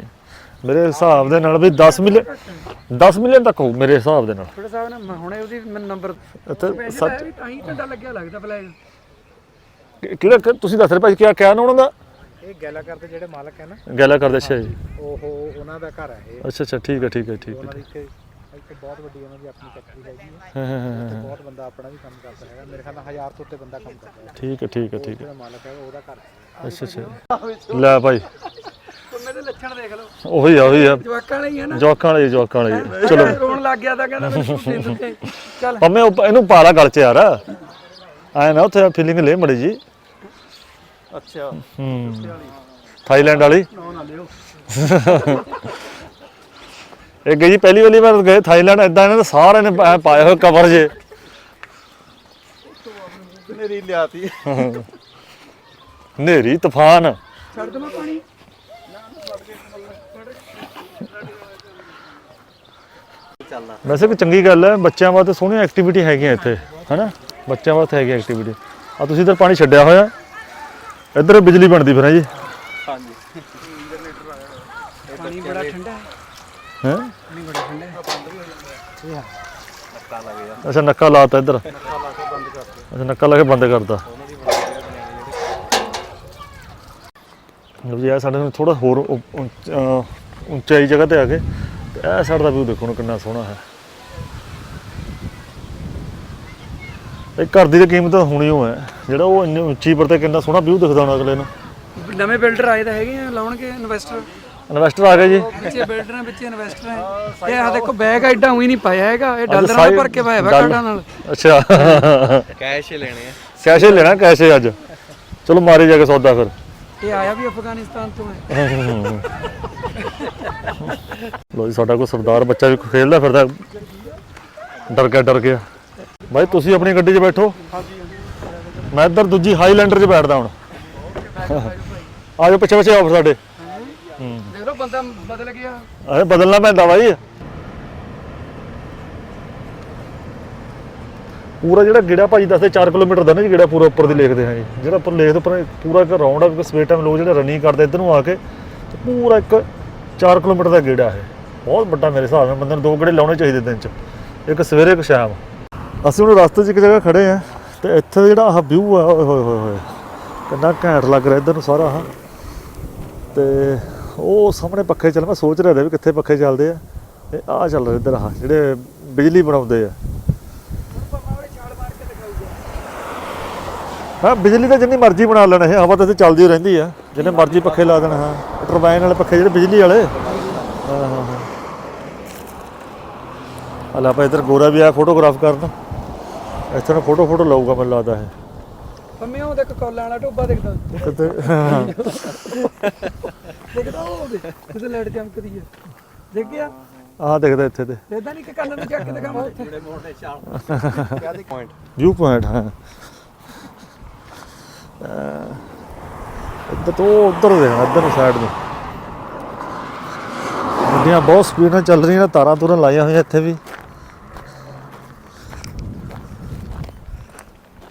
ਮੇਰੇ ਹਿਸਾਬ ਦੇ ਨਾਲ ਵੀ 10 ਮਿਲੀਅਨ 10 ਮਿਲੀਅਨ ਤੱਕ ਹੋਊ ਮੇਰੇ ਹਿਸਾਬ ਦੇ ਨਾਲ। ਥੋੜਾ ਸਾਹਿਬ ਨੇ ਮੈਂ ਹੁਣੇ ਉਹਦੀ ਮੈਨੂੰ ਨੰਬਰ ਇੱਥੇ ਪੈਸੇ ਸੱਚ ਲਾਇਆ ਵੀ ਤਾਂ ਹੀ ਝੰਡਾ ਲੱਗਿਆ ਲੱਗਦਾ ਫਲੈਗ ਕਿ- ਕਿਹੜਾ ਕਿ- ਤੁਸੀਂ ਦੱਸ ਰਹੇ ਭਾਈ ਕਿਆ ਕਿਆ ਨਾ ਉਹਨਾਂ ਦਾ? ਇਹ ਗੈਲਾ ਕਰਦੇ ਜਿਹੜੇ ਮਾਲਕ ਹੈ ਨਾ। ਗੈਲਾ ਕਰਦੇ ਅੱਛਾ ਜੀ। ਉਹ ਉਹਨਾਂ ਦਾ ਘਰ ਹੈ ਇਹ। ਅੱਛਾ ਅੱਛਾ ਠੀਕ ਹੈ ਠੀਕ ਹੈ ਠੀਕ ਹੈ। ਉਹਨਾਂ ਇੱਕ ਬਹੁਤ ਵੱਡੀ ਉਹਨਾਂ ਦੀ ਆਪਣੀ ਫੈਕਟਰੀ ਹੈਗੀ ਹੈ। ਹਾਂ, ਹਾਂ, ਹਾਂ, ਹਾਂ। ਬਹੁਤ ਬੰਦਾ ਆਪਣਾ ਵੀ ਕੰਮ ਕਰਦਾ ਹੈਗਾ। ਮੇਰੇ ਖਿਆਲ ਨਾਲ 1000 ਤੋਂ ਉੱਤੇ ਬੰਦਾ ਕੰਮ ਕਰਦਾ ਹੈ ਠੀਕ ਹੈ ਠੀਕ ਹੈ ਠੀਕ ਹੈ। ਜਿਹੜਾ ਮਾਲਕ ਹੈ ਉਹਦਾ ਘਰ ਹੈ। ਅੱਛਾ ਅੱਛਾ। ਲੈ ਭਾਈ। ਤੁਮੇ ਦੇ ਲੱਛਣ ਦੇਖ ਲਓ। ਉਹੀ ਆ ਉਹੀ ਆ। ਜਵਾਕਾਂ ਵਾਲੇ ਹੀ ਨਾ। ਜੋਕਾਂ ਵਾਲੀ ਜੋਕਾਂ ਵਾਲੀ ਚਲੋ। [laughs] ਰੋਣ ਲੱਗ ਗਿਆ ਤਾਂ ਕਹਿੰਦਾ ਮੈਨੂੰ ਝੂਠੇ ਦਿੱਤੇ ਚੱਲ। ਪੰਮੇ ਉਹ- ਇਹਨੂੰ ਪਾ ਲਾ ਗਲ ਚ ਯਾਰ। ਆਏ ਨਾ ਉੱਥੇ ਫੀਲਿੰਗ ਲੈ ਮੜੀ ਜੀ ਅੱਛਾ। ਹੂੰ। ਥਾਈਲੈਂਡ ਵਾਲੀ। ਨਾ ਲਿਓ। [laughs] ਇਹ ਗਈ ਜੀ ਪਹਿਲੀ ਵਾਲੀ ਵਾਰ ਗਏ ਥਾਈਲੈਂਡ ਇਦਾਂ ਇਹਨਾਂ ਦੇ ਸਾਰਿਆਂ ਨੇ ਐਂ ਪਾਏ ਹੋਏ ਕਵਰ ਜੇ। ਮੇਰੀ ਲਿਆਤੀ। ਹਨੇਰੀ ਤੂਫਾਨ। ਛੱਡ ਦਮਾ ਪਾਣੀ। ਚੱਲਦਾ ਵੈਸੇ ਵੀ ਚੰਗੀ ਗੱਲ ਹੈ ਬੱਚਿਆਂ ਵਾਸਤੇ ਸੋਹਣੀਆਂ ਐਕਟੀਵਿਟੀ ਹੈਗੀਆਂ ਇੱਥੇ ਹਨਾ? ਬੱਚਿਆਂ ਵਾਸਤੇ ਹੈਗੀ ਐਕਟੀਵਿਟੀ ਆ ਤੁਸੀਂ ਇਧਰ ਪਾਣੀ ਛੱਡਿਆ ਹੋਇਆ। ਇੱਧਰ ਬਿਜਲੀ ਬਣਦੀ ਫਿਰ ਹੈ ਜੀ। ਹਾਂਜੀ ਪਾਣੀ ਬੜਾ ਠੰਡਾ ਹੈ। ਹੈ? ਅੱਛਾ, ਨੱਕਾ ਲਾਤਾ ਇੱਧਰ। ਅੱਛਾ, ਨੱਕਾ ਲਾ ਕੇ ਬੰਦ ਕਰਤਾ। ਉਹਨਾਂ ਜੀ ਇਹ ਸਾਡੇ ਨੂੰ ਥੋੜਾ ਹੋਰ ਉੱਚਾਈ ਜਗ੍ਹਾ ਤੇ ਆ ਕੇ ਇਹ ਸਾਈਡ ਦਾ ਵਿਊ ਦੇਖੋ ਨੂੰ ਕਿੰਨਾ ਸੋਹਣਾ ਹੈ। ਇਹ ਘਰ ਦੀ ਤਾਂ ਕੀਮਤ ਹੋਣੀ ਓ ਹੈ। ਜਿਹੜਾ ਉਹ ਇੰਨੀ ਉੱਚੀ ਪਰ ਤੇ ਕਿੰਨਾ ਸੋਹਣਾ ਵਿਊ ਦਿਖਦਾ ਹੋਣਾ ਅਗਲੇ ਨੂੰ। ਨਵੇਂ ਬਿਲਡਰ ਆਏ ਤਾਂ ਹੈਗੇ ਆ, ਲਾਉਣਗੇ ਇਨਵੈਸਟਰ ਇਨਵੈਸਟਰ ਆ ਗਏ ਜੀ। ਵਿੱਚੇ ਬਿਲਡਰ ਨੇ ਵਿੱਚੇ ਇਨਵੈਸਟਰ ਹੈ ਇਹ ਆ ਦੇਖੋ ਬੈਗ ਐਡਾ ਉਹੀ ਨਹੀਂ ਪਾਇਆ ਹੈਗਾ। ਇਹ ਡਾਲਰਾਂ ਨਾਲ ਭਰ ਕੇ ਪਾਇਆ ਵਾ ਡਾਲਰ- ਕਾਰਡਾਂ ਨਾਲ। ਅੱਛਾ। ਕੈਸ਼ ਹੀ ਲੈਣੇ ਆ। ਕੈਸ਼ੇ ਲੈਣਾ ਕੈਸ਼ੇ ਅੱਜ। ਚਲੋ ਮਾਰੇ ਜਾ ਕੇ ਸੌਦਾ ਫਿਰ। ਇਹ ਆਇਆ ਵੀ ਅਫਗਾਨਿਸਤਾਨ ਤੋਂ ਹੈ। ਲੋ ਜੀ ਸਾਡਾ ਕੋਈ ਸਰਦਾਰ ਬੱਚਾ ਵੀ ਖੇਡਦਾ ਫਿਰਦਾ ਡਰ ਗਿਆ ਡਰ ਗਿਆ ਭਾਈ ਤੁਸੀਂ ਆਪਣੀ ਗੱਡੀ 'ਚ ਬੈਠੋ। ਮੈਂ ਇੱਧਰ ਦੂਜੀ ਹਾਈਲੈਂਡਰ 'ਚ ਬੈਠਦਾ ਹੁਣ। ਆਜੋ ਪਿੱਛੇ ਪਿੱਛੇ ਆਓ ਫਿਰ ਸਾਡੇ। ਬੰਦਾ ਬਦਲ ਗਿਆ? ਅਰੇ ਬਦਲਣਾ ਪੈਂਦਾ ਬਾਈ। ਪੂਰਾ ਜਿਹੜਾ ਗਿੜਾ ਭਾਜੀ ਦੱਸਦੇ 4 ਕਿਲੋਮੀਟਰ ਦਾ ਨਾ ਜੀ ਗਿੜਾ ਪੂਰਾ ਉੱਪਰ ਦੀ ਲਿਖਦੇ ਹਾਂ ਜੀ। ਜਿਹੜਾ ਉੱਪਰ ਲਿਖਦੇ ਉੱਪਰ ਪੂਰਾ ਇੱਕ ਰਾਉਂਡ ਆ, ਕਿਉਂਕਿ ਸਵੇਰ ਟਾਈਮ ਲੋਕ ਜਿਹੜੇ ਰਨਿੰਗ ਕਰਦੇ ਇੱਧਰ ਨੂੰ ਆ ਕੇ, ਤੇ ਪੂਰਾ ਇੱਕ 4 ਕਿਲੋਮੀਟਰ ਦਾ ਗੇੜਾ ਹੈ। ਬਹੁਤ ਵੱਡਾ ਮੇਰੇ ਹਿਸਾਬ ਨਾਲ, ਬੰਦੇ ਨੂੰ ਦੋ ਗੇੜੇ ਲਾਉਣੇ ਚਾਹੀਦੇ ਦਿਨ 'ਚ, ਇੱਕ ਸਵੇਰੇ, ਇੱਕ ਸ਼ਾਮ। ਅਸੀਂ ਹੁਣ ਰਸਤੇ 'ਚ ਇੱਕ ਜਗ੍ਹਾ ਖੜੇ ਆ ਤੇ ਇੱਥੇ ਦਾ ਜਿਹੜਾ ਆਹ ਵਿਊ ਆ, ਓਏ ਹੋਏ ਹੋਏ ਹੋਏ, ਕਿੰਨਾ ਘੈਂਟ ਲੱਗ ਰਿਹਾ ਇੱਧਰ ਨੂੰ ਸਾਰਾ ਆਹ ਤੇ ਉਹ ਸਾਹਮਣੇ ਪੱਖੇ ਚੱਲ, ਮੈਂ ਸੋਚ ਰਿਹਾ ਵੀ ਕਿੱਥੇ ਪੱਖੇ ਚੱਲਦੇ ਆ। ਤੇ ਆਹ ਚੱਲ ਰਿਹਾ ਇੱਧਰ ਆ ਜਿਹੜੇ ਬਿਜਲੀ ਬਣਾਉਂਦੇ ਆ। ਹਾਂ, ਬਿਜਲੀ ਤਾਂ ਜਿੰਨੀ ਮਰਜ਼ੀ ਬਣਾ ਲੈਣ, ਇਹ ਹਵਾ ਤਾਂ ਇੱਥੇ ਚੱਲਦੀ ਓ ਰਹਿੰਦੀ ਆ। ਜਿੰਨੇ ਮਰਜ਼ੀ ਪੱਖੇ ਲਾ ਦੇਣਾ, ਹਾਂ। ਟਰਬਾਈਨ ਵਾਲੇ ਪੱਖੇ, ਜਿਹੜੇ ਬਿਜਲੀ ਵਾਲੇ। ਹਾਂ ਹਾਂ ਹਾਂ। ਹਲਾ ਆਪਾਂ ਇੱਧਰ ਗੋਰਾ ਵੀ ਆ, ਫੋਟੋਗ੍ਰਾਫ ਕਰਨ। ਇੱਥੇ ਨੂੰ ਫੋਟੋ ਫੋਟੋ ਲਾਊਗਾ, ਮੈਨੂੰ ਲੱਗਦਾ ਹੈ ਪੰਮੇ ਉਹ ਦੇਖ ਕੋਲਾਂ ਵਾਲਾ ਟੋਬਾ ਦਿਖਦਾ। ਕਿਤੇ ਦਿਖਦਾ ਉਹ ਦੇ ਕਿਤੇ ਲਾਈਟ ਚਮਕਦੀ ਹੈ ਦੇਖ ਗਿਆ ਆਹ ਦੇਖਦਾ ਇੱਥੇ ਤੇ। ਦੇਖਦਾ ਨਹੀਂ ਕਿ ਕੰਨ ਨੂੰ ਚੱਕ ਕੇ ਦਿਖਾਵਾਂ ਉੱਥੇ ਕਿਹਦੇ ਪੁਆਇੰਟ ਵਿਊ ਪੁਆਇੰਟ ਹਾਂ। ਅਹ ਇੱਧਰ ਤੋਂ ਉੱਧਰ ਦੇਖਣਾ ਇੱਧਰ ਨੂੰ ਸਾਈਡ ਨੂੰ। ਗੱਡੀਆਂ ਬਹੁਤ ਸਪੀਡ ਨਾਲ ਚੱਲ ਰਹੀਆਂ ਨੇ ਤਾਰਾਂ ਤੂਰਾਂ ਲਾਈਆਂ ਹੋਈਆਂ ਇੱਥੇ ਵੀ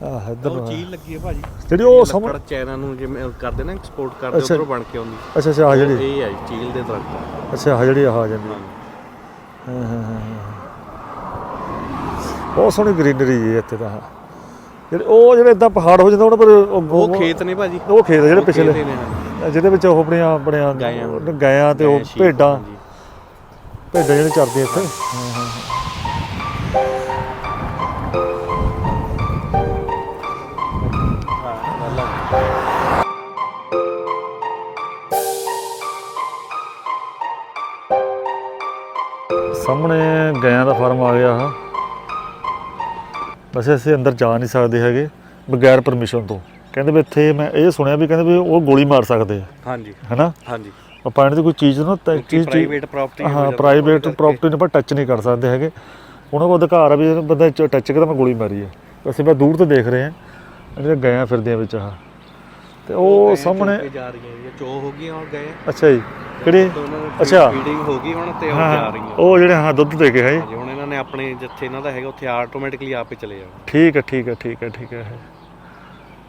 ਆਹ ਇੱਧਰ ਨੂੰ ਉਹ। ਚੀਜ਼ ਲੱਗੀ ਹੈ ਭਾਜੀ ਜਿਹੜੀ ਉਹ ਲੱਕੜ ਚਾਈਨਾ ਨੂੰ ਜਿਵੇਂ ਕਰਦੇ ਨਾ ਐਕਸਪੋਰਟ ਕਰਦੇ ਅੱਛਾ। ਉਧਰੋਂ ਬਣ ਕੇ ਆਉਂਦੀ ਅੱਛਾ ਅੱਛਾ ਆਹ ਜਿਹੜੀ ਇਹ ਹੈ ਜੀ, ਚੀਲ ਦੇ ਦਰਖਤ ਅੱਛਾ ਆਹ ਜਿਹੜੀ ਆਹ ਆ ਜਾਂਦੀ ਹੈ। ਹਾਂ ਹਾਂ ਹਾਂ ਹਾਂ। ਬਹੁਤ ਸੋਹਣੀ ਗ੍ਰੀਨਰੀ ਜੀ ਇੱਥੇ ਤਾਂ। ਜਿਹੜੇ ਉਹ ਜਿਹੜੇ ਇਦਾਂ ਪਹਾੜ ਹੋ ਜਾਂਦੇ ਉਹਨਾਂ ਪਰ ਉਹ ਖੇਤ ਨੇ ਭਾਜੀ ਉਹ ਖੇਤ ਆ ਜਿਹੜੇ ਉਹ ਪਿਛਲੇ ਖੇਤ ਹੀ ਨੇ, ਹਾਂਜੀ। ਜਿਹਦੇ ਵਿੱਚ ਉਹ ਆਪਣੀਆਂ ਆਪਣੀਆਂ ਗਾਇਆਂ। ਗਾਇਆਂ ਤੇ ਉਹ ਗਾਇਆਂ, ਭੇਡਾਂ ਹਾਂਜੀ। ਭੇਡਾਂ ਜਿਹੜੇ ਚਰਦੀਆਂ ਇੱਥੇ ਹਾਂ ਫਾਰਮ ਆ ਗਿਆ ਆ ਵੈਸੇ ਅਸੀਂ ਅੰਦਰ ਜਾ ਨਹੀਂ ਸਕਦੇ ਹੈਗੇ ਬਗੈਰ ਪਰਮਿਸ਼ਨ ਤੋਂ। ਕਹਿੰਦੇ ਵੀ ਇੱਥੇ ਮੈਂ ਇਹ ਸੁਣਿਆ ਵੀ ਕਹਿੰਦੇ ਵੀ ਉਹ ਗੋਲੀ ਮਾਰ ਸਕਦੇ ਆ। ਹਾਂਜੀ। ਹੈਨਾ? ਹਾਂਜੀ। ਉਹ ਪਾਣੀ ਦੀ ਕੋਈ ਚੀਜ਼ ਨੂੰ ਤਾਂ ਚੀਜ਼ ਪ੍ਰਾਈਵੇਟ ਪ੍ਰਾਪਰਟੀ ਹਾਂ ਪ੍ਰਾਈਵੇਟ ਪ੍ਰਾਪਰਟੀ ਨੂੰ ਆਪਾਂ ਟੱਚ ਨਹੀਂ ਕਰ ਸਕਦੇ ਹੈਗੇ। ਉਹਨਾਂ ਕੋਲ ਅਧਿਕਾਰ ਆ ਵੀ ਇਹਨੂੰ ਬੰਦਾ ਟੱਚ ਕਰਦਾ ਮੈਂ ਗੋਲੀ ਮਾਰੀ ਹੈ ਅਸੀਂ ਬਸ ਦੂਰ ਤੋਂ ਦੇਖ ਰਹੇ ਹਾਂ ਜਿਹੜੇ ਗਏ ਆ ਫਿਰਦੇ ਆ ਵਿੱਚ ਆਹ। ਤੇ ਉਹ ਸਾਹਮਣੇ ਜਾ ਰਹੀਆਂ ਇਹ ਚੋ ਹੋ ਗਈਆਂ ਔਰ ਗਏ। ਅੱਛਾ ਜੀ ਕਿਹੜੇ? ਅੱਛਾ। ਫੀਡਿੰਗ ਹੋ ਗਈ ਹੁਣ ਤੇ ਉਹ ਜਾ ਰਹੀਆਂ। ਉਹ ਜਿਹੜੇ ਹਾਂ ਦੁੱਧ ਦੇ ਕੇ ਹੈ ਜੀ। ਹੁਣ ਇਹਨਾਂ ਨੇ ਆਪਣੇ ਜਿੱਥੇ ਇਹਨਾਂ ਦਾ ਹੈਗਾ ਉੱਥੇ ਆਟੋਮੈਟਿਕਲੀ ਆਪੇ ਚਲੇ ਜਾਣਾ। ਠੀਕ ਹੈ ਠੀਕ ਹੈ ਠੀਕ ਹੈ ਠੀਕ ਹੈ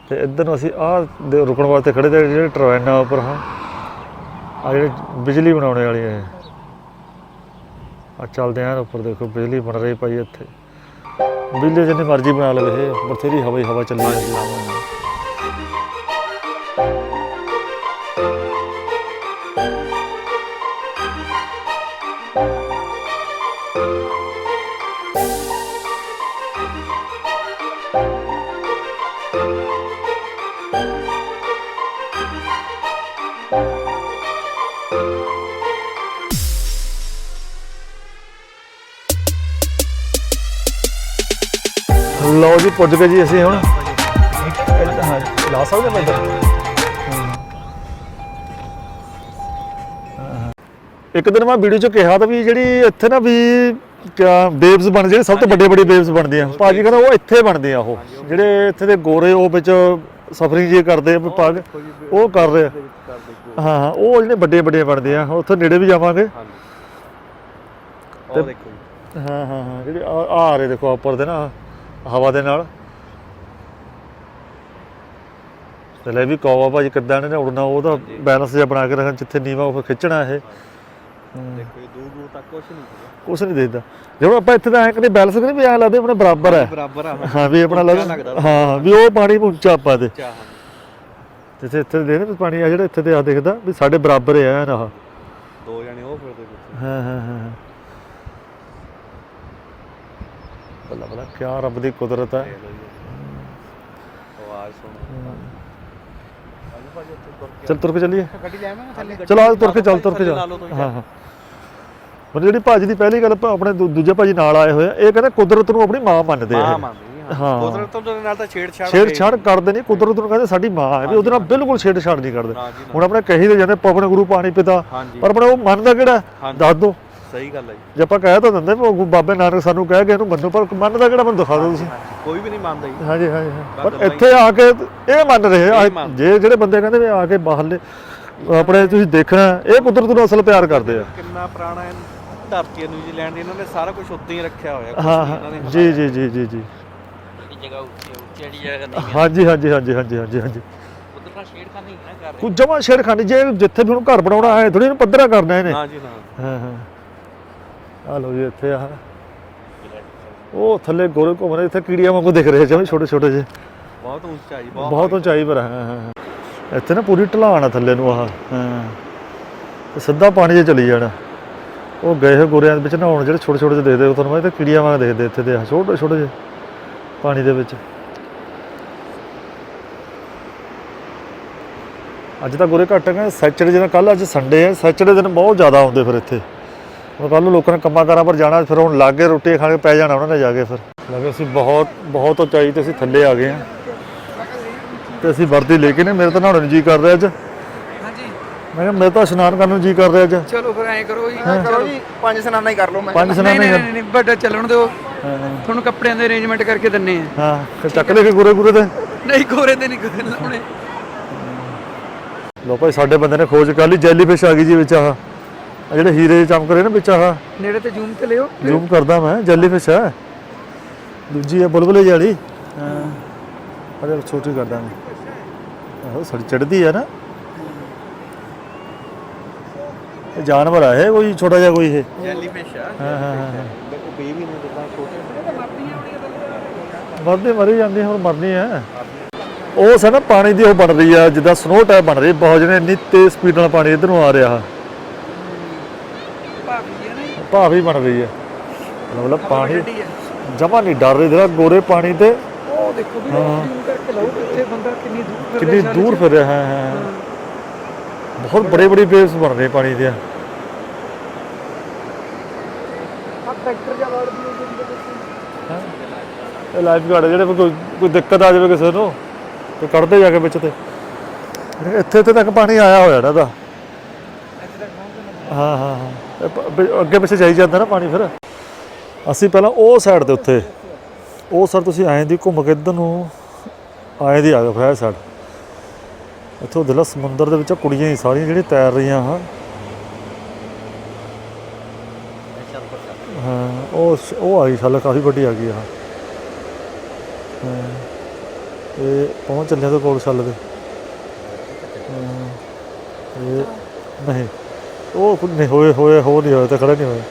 ਤੇ ਇੱਧਰ ਨੂੰ ਅਸੀਂ ਆਹ ਦੇ ਰੁਕਣ ਵਾਸਤੇ ਖੜੇ ਤੇ ਜਿਹੜੇ ਟਰਬਾਈਨਾਂ ਉੱਪਰ ਹਾਂ। ਆ ਜਿਹੜੇ ਬਿਜਲੀ ਬਣਾਉਣੇ ਵਾਲੀ ਹੈ ਆ ਚੱਲਦੇ ਆਂ ਉੱਪਰ ਦੇਖੋ ਬਿਜਲੀ ਬਣ ਰਹੀ ਪਈ ਇੱਥੇ। ਬਿਜਲੀ ਜਿੰਨੀ ਮਰਜ਼ੀ ਬਣਾ ਲਵੇ ਬਥੇਰੀ ਹਵਾ ਹੀ ਹਵਾ ਚੱਲੀ ਜਾਂਦੀ ਹੈ। ਲਓ ਜੀ ਪੁੱਜ ਗਏ ਜੀ ਅਸੀਂ ਹੁਣ। ਹਾਂ, ਲਾ ਸਕਦੇ। ਇੱਕ ਦਿਨ ਮੈਂ ਵੀਡੀਓ 'ਚ ਕਿਹਾ ਤਾਂ ਵੀ ਜਿਹੜੀ ਇੱਥੇ ਨਾ ਵੀ ਕਿਆ ਵੇਵਸ ਬਣ ਜਿਹੜੇ ਸਭ ਤੋਂ ਵੱਡੇ ਵੱਡੇ ਵੇਵਸ ਬਣਦੇ ਆ ਭਾਜੀ ਕਹਿੰਦਾ ਉਹ ਇੱਥੇ ਬਣਦੇ ਆ ਉਹ। ਜਿਹੜੇ ਇੱਥੇ ਦੇ ਗੋਰੇ ਉਹ ਵਿੱਚ ਸਫਰਿੰਗ ਜੀ ਕਰਦੇ ਆ ਪੱਗ ਉਹ ਕਰ ਰਹੇ ਹਾਂ ਹਾਂ ਉਹ ਜਿਹੜੇ ਵੱਡੇ ਵੱਡੇ ਬਣਦੇ ਆ ਉੱਥੇ ਨੇੜੇ ਵੀ ਜਾਵਾਂਗੇ। ਦੇਖੋ। ਹਾਂ ਹਾਂ ਹਾਂ ਜਿਹੜੇ ਆ ਆ ਰਹੇ ਦੇਖੋ ਉੱਪਰ ਦੇ ਨਾ। ਹਵਾ ਦੇ ਨਾਲ। ਤੇ ਲੈ ਵੀ ਕੌਵਾ ਭਾਜੀ ਕਿੱਦਾਂ ਨੇ ਉੜਨਾ ਉਹਦਾ ਬੈਲੈਂਸ ਜਿਹਾ ਬਣਾ ਕੇ ਰੱਖਣਾ ਜਿੱਥੇ ਨੀਵਾ ਉਹ ਖਿੱਚਣਾ ਇਹ। ਦੇਖੋ ਇਹ ਦੂਰ ਦੂਰ ਤੱਕ ਕੁਝ ਨਹੀਂ ਨਹੀਂ ਦੇਖਦਾ। ਜਦੋਂ ਆਪਾਂ ਇੱਥੇ ਤਾਂ ਐ ਕਦੇ ਬੈਲੈਂਸ ਕਦੇ ਵੀ ਐ ਲੱਗਦਾ ਆਪਣੇ ਬਰਾਬਰ ਹੈ। ਬਰਾਬਰ ਆ ਹਾਂ। ਵੀ ਆਪਣਾ ਲੱਗਦਾ। ਹਾਂ ਵੀ ਉਹ ਪਾਣੀ ਉੱਚਾ ਆਪਾਂ ਤੇ ਜਿੱਥੇ ਇੱਥੇ ਦੇਖਦੇ ਵੀ ਪਾਣੀ ਆ ਜਿਹੜਾ ਇੱਥੇ ਤੇ ਆ ਦਿਖਦਾ ਵੀ ਸਾਡੇ ਬਰਾਬਰ ਹੈ ਐਨ ਆਹ। ਦੋ ਜਣੇ ਉਹ ਫਿਰਦੇ ਪਿੱਛੇ। ਹਾਂ ਹਾਂ ਹਾਂ। ਬੱਲਾ ਬੱਲਾ ਕਿਆ ਰੱਬ ਦੀ ਕੁਦਰਤ ਹੈ। ਜੀ। ਆਵਾਜ਼ ਸੁਣੋ ਤੁਰ ਕੇ ਚੱਲ ਤੁਰ ਕੇ ਚੱਲੀਏ। ਗੱਡੀ ਲੈ ਆਵਾਂਗੇ ਥੱਲੇ? ਚਲੋ ਆ ਤੁਰ ਕੇ ਚੱਲ ਤੁਰ ਕੇ ਤੁਸੀਂ। ਹਾਂ ਹਾਂ। ਪਰ ਜਿਹੜੀ ਭਾਜੀ ਦੀ ਪਹਿਲੀ ਗੱਲ ਆਪਾਂ ਆਪਣੇ ਦੂਜੇ ਭਾਜੀ ਨਾਲ ਆਏ ਹੋਏ ਆ ਇਹ ਕਹਿੰਦੇ ਕੁਦਰਤ ਨੂੰ ਆਪਣੀ ਮਾਂ ਮੰਨਦੇ ਆ ਮਾਂ ਇਹ। ਮੰਨਦੀ ਹਾਂ। ਹਾਂ। ਕੁਦਰਤ ਤੋਂ ਦੇ ਨਾਲ ਤਾਂ ਛੇੜਛਾੜ ਛੇੜਛਾੜ ਕਰਦੇ ਨਹੀਂ ਕੁਦਰਤ ਨੂੰ ਕਹਿੰਦੇ ਸਾਡੀ ਮਾਂ ਹੈ ਵੀ ਉਹਦੇ ਨਾਲ ਬਿਲਕੁਲ ਛੇੜਛਾੜ ਨਹੀਂ ਕਰਦੇ। ਜੀ। ਹੁਣ ਆਪਣੇ ਕਹੀ ਦੇ ਜਾਂਦੇ ਪਵਨ ਗੁਰੂ ਪਾਣੀ ਪਿਤਾ। ਪਰ ਆਪਣਾ ਉਹ ਮੰਨਦਾ ਕਿਹੜਾ। ਦੱਸ ਦੋ ਸਹੀ ਗੱਲ ਹੈ ਜੀ। ਜੇ ਆਪਾਂ ਕਹਿ ਤਾਂ ਦਿੰਦੇ ਵੀ ਉਹ ਬਾਬੇ ਨਾਨਕ ਸਾਨੂੰ ਕਹਿ ਗਏ ਇਹਨੂੰ ਮੰਨੋ ਪਰ ਮੰਨਦਾ ਕਿਹੜਾ ਮੈਨੂੰ ਦਿਖਾ ਦਿਓ ਤੁਸੀਂ? ਕੋਈ ਵੀ ਨਹੀਂ ਮੰਨਦਾ ਜੀ। ਹਾਂਜੀ ਹਾਂਜੀ ਹਾਂ। ਪਰ। ਇੱਥੇ ਆ ਕੇ ਇਹ ਮੰਨ ਰਹੇ ਜੇ ਜਿਹੜੇ ਬੰਦੇ ਕਹਿੰਦੇ ਵੀ ਆ ਕੇ ਬਾਹਰਲੇ ਆਪਣੇ ਤੁਸੀਂ ਦੇਖਣਾ ਇਹ ਕੁਦਰਤ ਨੂੰ ਅਸਲ ਪਿਆਰ ਕਰਦੇ ਆ। ਕਿੰਨਾ ਪੁਰਾਣਾ ਹੈ ਧਰਤੀ ਹੈ ਨਿਊਜ਼ੀਲੈਂਡ ਦੀ ਇਹਨਾਂ ਨੇ ਸਾਰਾ ਕੁਝ ਉੱਤੇ ਹੀ ਰੱਖਿਆ ਹੋਇਆ ਹਾਂ ਹਾਂ ਜੀ ਜੀ ਜੀ ਜੀ। ਜੀ ਜਗ੍ਹਾ ਉੱਚੀ ਉੱਚੀ ਜਿਹੜੀ ਜਗ੍ਹਾ ਨਹੀਂ ਹਾਂਜੀ ਹਾਂਜੀ ਹਾਂਜੀ ਹਾਂਜੀ ਹਾਂਜੀ ਹਾਂਜੀ। ਉਧਰ ਤਾਂ ਛੇੜਖਾਨੀ ਨਹੀਂ ਨਾ ਕਰ ਰਹੇ। ਕੁਝ ਜਮਾ ਛੇੜਖਾਨੀ ਜੇ ਜਿੱਥੇ ਵੀ ਹੁਣ ਘਰ ਬਣਾਉਣਾ ਹੈ ਥੋੜੀ ਇਹਨੂੰ ਪੱਧਰਾ ਕਰਨਾ ਇਹਨੇ। ਨਾ ਜੀ ਨਾ ਹਾਂ ਹਾਂ। ਆ ਲਓ ਜੀ ਇੱਥੇ ਆ। ਉਹ ਥੱਲੇ ਗੋਰੇ ਘੁੰਮ ਰਹੇ ਇੱਥੇ ਕੀੜੀਆਂ ਵਾਂਗੂ ਦਿਖ ਰਹੇ ਜਿਵੇਂ ਛੋਟੇ ਛੋਟੇ ਜਿਹੇ। ਬਹੁਤ ਉੱਚਾ ਜੀ ਬਹੁਤ ਬਹੁਤ ਉਚਾਈ ਪਰ ਹੈ। ਇੱਥੇ ਨਾ ਪੂਰੀ ਢਲਾਣ ਆ ਥੱਲੇ ਨੂੰ ਆਹ ਹਾਂ। ਤੇ ਸਿੱਧਾ ਪਾਣੀ 'ਚ ਚਲੀ ਜਾਣਾ। ਉਹ ਗਏ ਹੋਏ ਗੋਰਿਆਂ ਦੇ ਵਿੱਚ ਨਹਾਉਣ ਜਿਹੜੇ ਛੋਟੇ ਛੋਟੇ ਜਿਹੇ ਦੇਖਦੇ ਤੁਹਾਨੂੰ ਮੈਂ ਤੇ ਕੀੜੀਆਂ ਵਾਂਗ ਦੇਖਦੇ ਇੱਥੇ ਦੇ ਛੋਟੇ ਛੋਟੇ ਜਿਹੇ ਪਾਣੀ ਦੇ ਵਿੱਚ। ਅੱਜ ਤਾਂ ਗੋਰੇ ਘੱਟ ਗਏ ਸੈਚਰਡੇ ਦਿਨ ਕੱਲ ਅੱਜ ਸੰਡੇ ਹੈ ਸੈਚਰਡੇ ਦਿਨ ਬਹੁਤ ਜ਼ਿਆਦਾ ਆਉਂਦੇ ਫਿਰ ਇੱਥੇ। ਹੁਣ ਕੱਲ ਨੂੰ ਲੋਕਾਂ ਨੇ ਕੰਮਾਂ ਕਾਰਾਂ ਪਰ ਜਾਣਾ ਫਿਰ ਹੁਣ ਲਾਗੇ ਰੋਟੀ ਖਾ ਕੇ ਪੈ ਜਾਣਾ ਉਹਨਾਂ ਨੇ ਜਾ ਕੇ ਫਿਰ। ਲੱਗੇ ਅਸੀਂ ਬਹੁਤ ਬਹੁਤ ਉਚਾਈ ਤੇ ਅਸੀਂ ਥੱਲੇ ਆ ਗਏ ਹਾਂ। ਤੇ ਅਸੀਂ ਵਰਦੀ ਲੈ ਕੇ ਨੇ ਮੇਰੇ ਤਾਂ ਨਹਾਉਣ ਨੂੰ ਜੀ ਕਰ ਰਿਹਾ ਅੱਜ। ਹਾਂਜੀ। ਮੈਂ ਕਿਹਾ ਮੇਰੇ ਤਾਂ ਇਸ਼ਨਾਨ ਕਰਨ ਨੂੰ ਜੀ ਕਰ ਰਿਹਾ ਅੱਜ। ਚਲੋ ਫਿਰ ਐਂ ਕਰੋ ਜੀ। ਕਰੋ ਜੀ ਪੰਜ ਸਨਾਨਾ ਹੀ ਕਰ ਲਓ ਮੈਂ। ਪੰਜ ਨਹੀਂ ਸਨਾਨੇ ਨਹੀਂ ਨਹੀਂ ਵੱਡਾ ਚੱਲਣ ਦਿਓ। ਤੁਹਾਨੂੰ ਕੱਪੜਿਆਂ ਦੇ ਅਰੇਂਜਮੈਂਟ ਕਰਕੇ ਦਿੰਨੇ ਆ। ਹਾਂ ਫਿਰ ਚੱਕ ਲੈ ਕੇ ਗੁਰੇ ਗੁਰੇ ਤੇ। ਨਹੀਂ ਗੋਰੇ ਤੇ ਨਹੀਂ ਕੋਈ ਲਾਉਣੇ। ਲੋ ਭਾਈ ਸਾਡੇ ਬੰਦੇ ਨੇ ਖੋਜ ਕਰ ਲਈ ਜੈਲੀ ਫਿਸ਼ ਆ ਗਈ ਜੀ ਵਿੱਚ ਆਹ। ਆਹ ਜਿਹੜੇ ਹੀਰੇ ਚਮਕ ਰਹੇ ਨੇ ਵਿੱਚ ਆਹ। ਨੇੜੇ ਤੇ ਜ਼ੂਮ ਤੇ ਲਿਓ। ਜ਼ੂਮ ਕਰਦਾ ਮੈਂ ਜੈਲੀ ਫਿਸ਼ ਹੈ। ਦੂਜੀ ਹੈ ਬੁਲਬੁਲੇ ਵਾਲੀ ਹਾਂ। ਅਰੇ ਛੋਟੀ ਕਰਦਾ ਮੈਂ। ਆਹੋ ਸੜੀ ਚੜਦੀ ਹੈ ਨਾ। ਇਹ ਜਾਨਵਰ ਆ ਇਹ ਕੋਈ ਛੋਟਾ ਜਿਹਾ ਕੋਈ ਇਹ? ਜੈਲੀ ਫਿਸ਼ ਆ। ਹਾਂ ਹਾਂ ਹਾਂ ਹਾਂ। ਦੇਖੋ ਬੇਬੀ ਨੇ ਜਿੱਦਾਂ ਛੋਟੇ ਮਰਦੇ ਮਰੀ ਜਾਂਦੇ ਹੁਣ ਮਰਨੀ ਹੈ ਉਹ ਸਾ ਨਾ ਪਾਣੀ ਦੀ ਉਹ ਬਣ ਰਹੀ ਆ ਜਿੱਦਾਂ ਸਨੋ ਟਾਈਪ ਬਣ ਰਹੀ ਬਹੁਤ ਜਿਹਨੇ ਇੰਨੀ ਤੇਜ਼ ਸਪੀਡ ਨਾਲ ਪਾਣੀ ਇਧਰ ਨੂੰ ਆ ਰਿਹਾ ਭਾਵ ਹੀ ਬਣ ਰਹੀ ਹੈ। ਮਤਲਬ ਪਾਣੀ ਜਮਾ ਨਹੀਂ ਡਰ ਰਹੀ ਜਿਹੜਾ ਗੋਰੇ ਪਾਣੀ ਤੇ। ਉਹ ਦੇਖੋ ਵੀ ਜ਼ੂਮ ਕਰਕੇ ਲਾਓ ਇੱਥੇ ਬੰਦਾ ਕਿੰਨੀ ਦੂਰ ਫਿਰ ਕਿੰਨੀ ਦੂਰ ਫਿਰ ਰਿਹਾ ਹੈ ਹੈ। ਬਹੁਤ ਬੜੇ ਬੜੇ ਵੇਵਸ ਬਣ ਰਹੇ ਪਾਣੀ ਦੇ ਆ ਟਰੈਕਟਰ ਜਾਂ ਵਾੜ ਦੀ ਉਹਦੇ ਵਿੱਚ ਇਹ ਲਾਈਫ ਗਾਰਡ ਜਿਹੜੇ ਕੋਈ ਕੋਈ ਦਿੱਕਤ ਆ ਜਾਵੇ ਕਿਸੇ ਨੂੰ ਤੇ ਕੱਢਦੇ ਜਾ ਕੇ ਵਿੱਚ ਤੇ। ਇੱਥੇ ਇੱਥੇ ਤੱਕ ਪਾਣੀ ਆਇਆ ਹੋਇਆ ਨਾ ਇਹਦਾ। ਹਾਂ ਹਾਂ ਹਾਂ। ਅੱਗੇ ਪਿੱਛੇ ਜਾਈ ਜਾਂਦਾ ਨਾ ਪਾਣੀ ਫਿਰ। ਅਸੀਂ ਪਹਿਲਾਂ ਉਹ ਸਾਈਡ ਦੇ ਉੱਤੇ। ਉਹ ਸਰ ਤੁਸੀਂ ਆਏ ਦੀ ਘੁੰਮ ਕੇ ਇੱਧਰ ਨੂੰ ਆਏ ਦੀ ਆ ਗਏ ਫਿਰ ਸਾਈਡ ਇੱਥੋਂ ਦਿਲਾ ਸਮੁੰਦਰ ਦੇ ਵਿੱਚ ਕੁੜੀਆਂ ਹੀ ਸਾਰੀਆਂ ਜਿਹੜੀਆਂ ਤੈਰ ਰਹੀਆਂ ਹਾਂ ਹਾਂ, ਉਹ ਸ਼- ਉਹ ਆਈ ਛੱਲ, ਕਾਫੀ ਵੱਡੀ ਆ ਗਈ ਆ। ਇਹ ਪਹੁੰਚ ਚੱਲਿਆ ਤੇ ਕੋਲ ਛੱਲ ਦੇ। ਇਹ ਨਹੀਂ। ਉਹ ਕੁ- ਨਹੀਂ ਹੋਏ ਹੋਏ ਹੋ ਨਹੀਂ ਹੋਏ ਤਾਂ ਖੜਾ ਨਹੀਂ ਹੋਇਆ।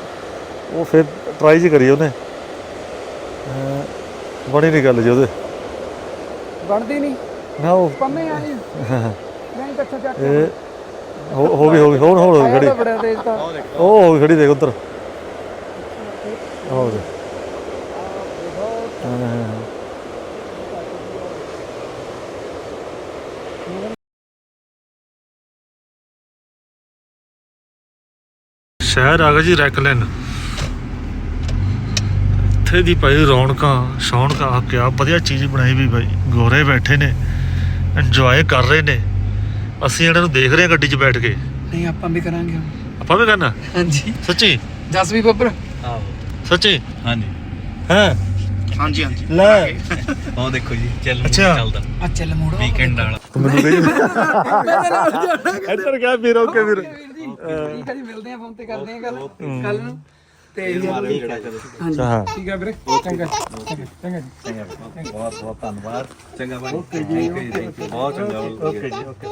ਉਹ ਫਿਰ ਟਰਾਈ ਜੀ ਕਰੀ ਉਹਨੇ। ਬਣੀ ਨਹੀਂ ਗੱਲ ਜੀ ਉਹਦੇ। ਬਣਦੀ ਨਹੀਂ ਨਾ ਉਹ ਪੰਮੇ ਆ ਨਹੀਂ ਨਹੀਂ ਕੱਛਾ ਚੱਕ ਇਹ ਹੋ ਹੋ ਗਈ ਹੋ ਗਈ ਹੋਰ ਹੋਰ ਖੜੀ। ਉਹ ਹੋ ਗਈ ਖੜੀ ਦੇਖ ਉੱਧਰ। ਹੋ ਗਈ ਹਾਂ ਹਾਂ। ਸ਼ਹਿਰ ਆ ਗਿਆ ਜੀ ਰੈਕਲੈਨ। ਇੱਥੇ ਦੀ ਭਾਈ ਰੌਣਕਾਂ ਸ਼ੌਣਕਾਂ ਆ ਕਿਆ ਵਧੀਆ ਚੀਜ਼ ਬਣਾਈ ਵੀ ਭਾਈ। ਗੋਰੇ ਬੈਠੇ ਨੇ ਇੰਜੋਏ ਕਰ ਰਹੇ ਨੇ। ਅਸੀਂ ਇਹਨਾਂ ਨੂੰ ਦੇਖ ਰਹੇ ਹਾਂ ਗੱਡੀ 'ਚ ਬੈਠ ਕੇ। ਨਹੀਂ ਆਪਾਂ ਵੀ ਕਰਾਂਗੇ ਹੁਣ। ਆਪਾਂ ਵੀ ਕਰਨਾ? ਹਾਂਜੀ। ਸੱਚੀ? ਜਸ ਵੀ ਬੱਬਰ? ਆਹੋ। ਸੱਚੀ? ਹਾਂਜੀ। ਹੈ? ਹਾਂਜੀ ਹਾਂਜੀ। ਲੈ। [laughs] ਉਹ ਦੇਖੋ ਜੀ ਚੱਲ ਅੱਛਾ। ਚੱਲਦਾ। ਆ ਚੱਲ ਮੋੜ ਵੀਕਐਂਡ ਵਾਲਾ ਮੈਨੂੰ ਕਹੀ [laughs] ਇੱਧਰ ਗਿਆ ਵੀਰ ਓਕੇ ਵੀਰ। ਠੀਕ ਜੀ ਮਿਲਦੇ ਆ ਫੋਨ ਤੇ ਕਰਦੇ ਆ ਗੱਲ। ਕੱਲ ਨੂੰ। ਤੇ ਮਾਰੋ ਜਿਹੜਾ ਕਦੇ। ਹਾਂਜੀ। ਹਾਂ। ਠੀਕ ਹੈ ਵੀਰੇ। ਚੰਗਾ ਚੰਗਾ ਚੰਗਾ ਜੀ। ਬਹੁਤ ਬਹੁਤ ਧੰਨਵਾਦ। ਚੰਗਾ ਬਾਈ। ਓਕੇ ਜੀ ਥੈਂਕ ਯੂ ਬਹੁਤ ਚੰਗਾ ਓਕੇ ਜੀ ਓਕੇ।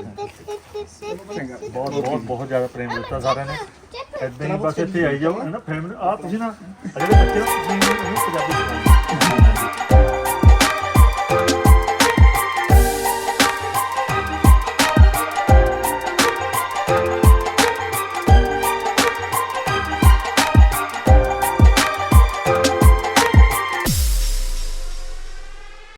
ਬਹੁਤ ਬਹੁਤ ਬਹੁਤ ਜ਼ਿਆਦਾ ਪ੍ਰੇਮ ਦਿੱਤਾ ਸਾਰਿਆਂ ਨੇ। ਏਦਾਂ ਹੀ ਬਸ ਇੱਥੇ ਆਈ ਜਾਓ। ਹੈ ਨਾ ਫੈਮਿਲੀ ਆ ਤੁਸੀਂ ਨਾ ਆ ਜਿਹੜੇ ਬੱਚੇ ਹੋ, ਤੁਸੀਂ ਇਹਨੂੰ ਪੰਜਾਬੀ ਸਿਖਾਓ।